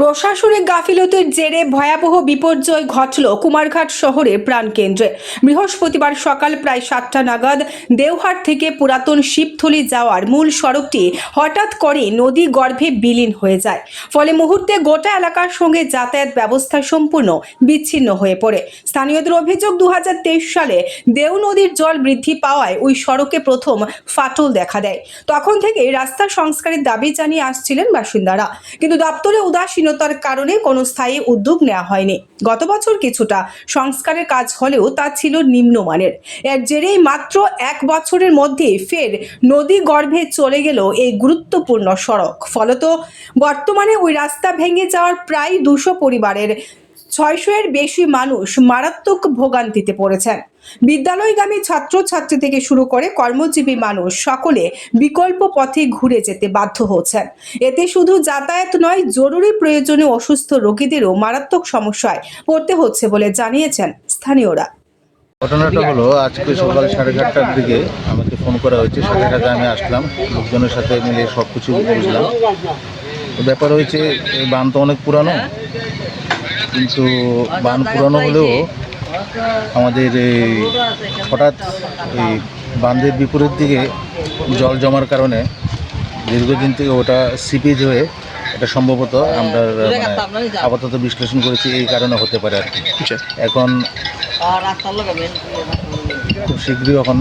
প্রশাসনিক গাফিলতির জেরে ভয়াবহ বিপর্যয় ঘটল কুমারঘাট শহরের প্রাণকেন্দ্রে। বৃহস্পতিবার সকাল প্রায় সাতটা নাগাদ দেওহাট থেকে পুরাতন শিবথলি যাওয়ার মূল সড়কটি হঠাৎ করে নদী গর্ভে বিলীন হয়ে যায়। ফলে মুহূর্তে গোটা এলাকার সঙ্গে যাতায়াত ব্যবস্থা সম্পূর্ণ বিচ্ছিন্ন হয়ে পড়ে। স্থানীয়দের অভিযোগ দু হাজার তেইশ সালে দেও নদীর জল বৃদ্ধি পাওয়ায় ওই সড়কে প্রথম ফাটল দেখা দেয়। তখন থেকে রাস্তা সংস্কারের দাবি জানিয়ে আসছিলেন বাসিন্দারা। কিন্তু দপ্তরে উদাসীনতার কারণে কোনো স্থায়ী উদ্যোগ নেওয়া হয়নি। গত বছর কিছুটা সংস্কারের কাজ হলেও তা ছিল নিম্নমানের। এর জেরেই মাত্র এক বছরের মধ্যে ফের নদী গর্ভে চলে গেল এই গুরুত্বপূর্ণ সড়ক। ফলত বর্তমানে ওই রাস্তা ভেঙে যাওয়ার প্রায় দুশো পরিবারের ছয়শো এর বেশি মানুষ মারাত্মক ভোগান্তিতে পড়েছেন। বিদ্যালয়গামী ছাত্রছাত্রী থেকে শুরু করে কর্মজীবী মানুষ সকলে বিকল্প পথে ঘুরে যেতে বাধ্য হচ্ছেন। এতে শুধু যাতায়াত নয়, জরুরি প্রয়োজনে অসুস্থ রোগীদেরও মারাত্মক সমস্যায় পড়তে হচ্ছে বলে জানিয়েছেন স্থানীয়রা। ঘটনাটা হলো, আজকে সকাল সাড়ে সাতটার দিকে আমাকে ফোন করা হয়েছে। সাথে সাথে আমি আসলাম, লোকজনের সাথে মিলে সব কিছু বুঝলাম। ব্যাপার হয়েছে বান তো অনেক পুরানো। কিন্তু বান পুরানো হলেও আমাদের এই হঠাৎ এই বাঁধের বিপরীত দিকে জল জমার কারণে দীর্ঘদিন থেকে ওটা সিপেজ হয়ে এটা সম্ভবত আমরা মানে আপাতত বিশ্লেষণ করেছি এই কারণে হতে পারে আর কি। এখন খুব শীঘ্রই এখন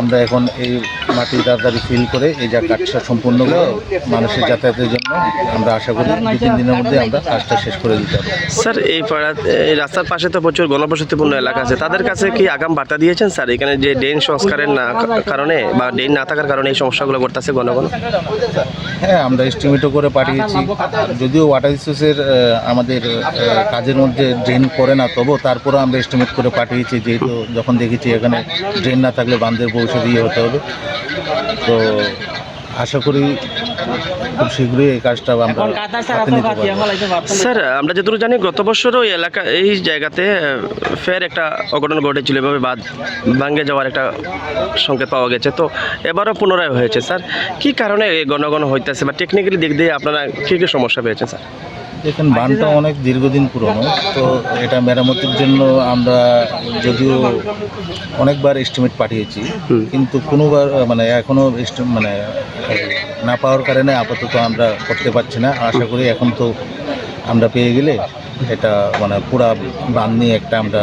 আমরা এখন এই মাটি তাড়াতাড়ি ফিল করে এই যা কাজটা সম্পূর্ণ করে মানুষের যাতায়াতের জন্য আমরা আশা করি দু তিন দিনের মধ্যে আমরা কাজটা শেষ করে দিতে পারব। স্যার এই পাড়া এই রাস্তার পাশে তো প্রচুর গণবসতিপূর্ণ এলাকা আছে। তাদের কাছে কি আগাম বার্তা দিয়েছেন স্যার? এখানে যে ড্রেন সংস্কারের না কারণে বা ড্রেন না থাকার কারণে এই সমস্যাগুলো ঘটতেছে ঘন হ্যাঁ আমরা এস্টিমেটও করে পাঠিয়েছি। যদিও ওয়াটার রিসোর্সের আমাদের কাজের মধ্যে ড্রেন করে না তবুও তারপরে আমরা এস্টিমেট করে পাঠিয়েছি। যেহেতু যখন দেখেছি এখানে ড্রেন না থাকলে বান্ধের পৌঁছে দিয়ে হতে হবে। তো আশা করি খুব শীঘ্রই এই কাজটা আমরা পারব। স্যার আমরা যতটুকু জানি গত বছর ওই এলাকা এই জায়গাতে ফের একটা অঘটন ঘটেছিল। এভাবে বাদ ভাঙ্গে যাওয়ার একটা সংকেত পাওয়া গেছে। তো এবারও পুনরায় হয়েছে স্যার। কি কারণে এই ঘন ঘন হইতেছে বা টেকনিক্যালি দিক দিয়ে আপনারা কী কী সমস্যা পেয়েছেন স্যার? দেখেন বানটা অনেক দীর্ঘদিন পুরনো তো এটা মেরামতির জন্য আমরা যদিও অনেকবার এস্টিমেট পাঠিয়েছি কিন্তু কোনোবার মানে এখনও মানে না পাওয়ার কারণে আপাতত আমরা করতে পারছি না। আশা করি এখন তো আমরা পেয়ে গেলে এটা মানে পুরা বান নিয়ে একটা আমরা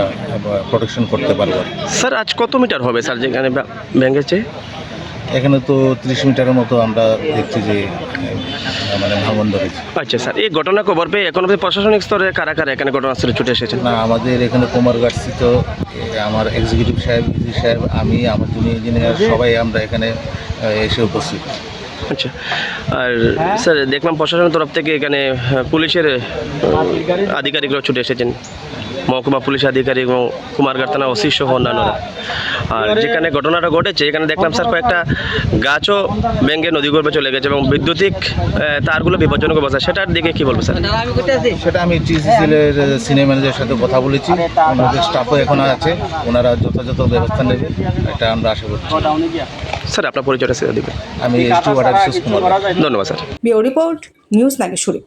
প্রোটেকশন করতে পারব। স্যার আজ কত মিটার হবে স্যার যেখানে ভেঙেছে এখানে তো ত্রিশ মিটারের মতো আমরা দেখছি যে মানে ভাঙন ধরেছে। আচ্ছা স্যার এই ঘটনা খবর পেয়ে এখন অবধি প্রশাসনিক স্তরে কারা কারা এখানে ঘটনাস্থলে ছুটে এসেছেন? না আমাদের এখানে কুমারঘাট স্থিত এ, আমার এক্সিকিউটিভ সাহেব ইজি সাহেব আমি আমার জুনিয়র ইঞ্জিনিয়ার সবাই আমরা এখানে এসে উপস্থিত। আচ্ছা আর স্যার দেখলাম প্রশাসনের তরফ থেকে এখানে পুলিশের আধিকারিকরা ছুটে এসেছেন। মহকুমা পুলিশ আধিকারিক এবং কুমারঘাট থানা ওসি সহ অন্যান্যরা। আর যেখানে ঘটনাটা ঘটেছে এখানে দেখলাম স্যার কয়েকটা গাছও ভেঙে নদী গর্ভে চলে গেছে এবং বৈদ্যুতিক তারগুলো বিপজ্জনক অবস্থা। সেটার দিকে কি বলব স্যার? সেটা আমি টিসিসিএল এর সিনিয়র ম্যানেজারের সাথে কথা বলেছি। ওনাদের স্টাফও এখন আছে ওনারা যথাযথ ব্যবস্থা নেবে এটা আমরা আশা করছি। স্যার আপনার পরিচয়টা সেটা দিবেন। আমি কুমার ধন্যবাদ স্যার। Report news Nageshwari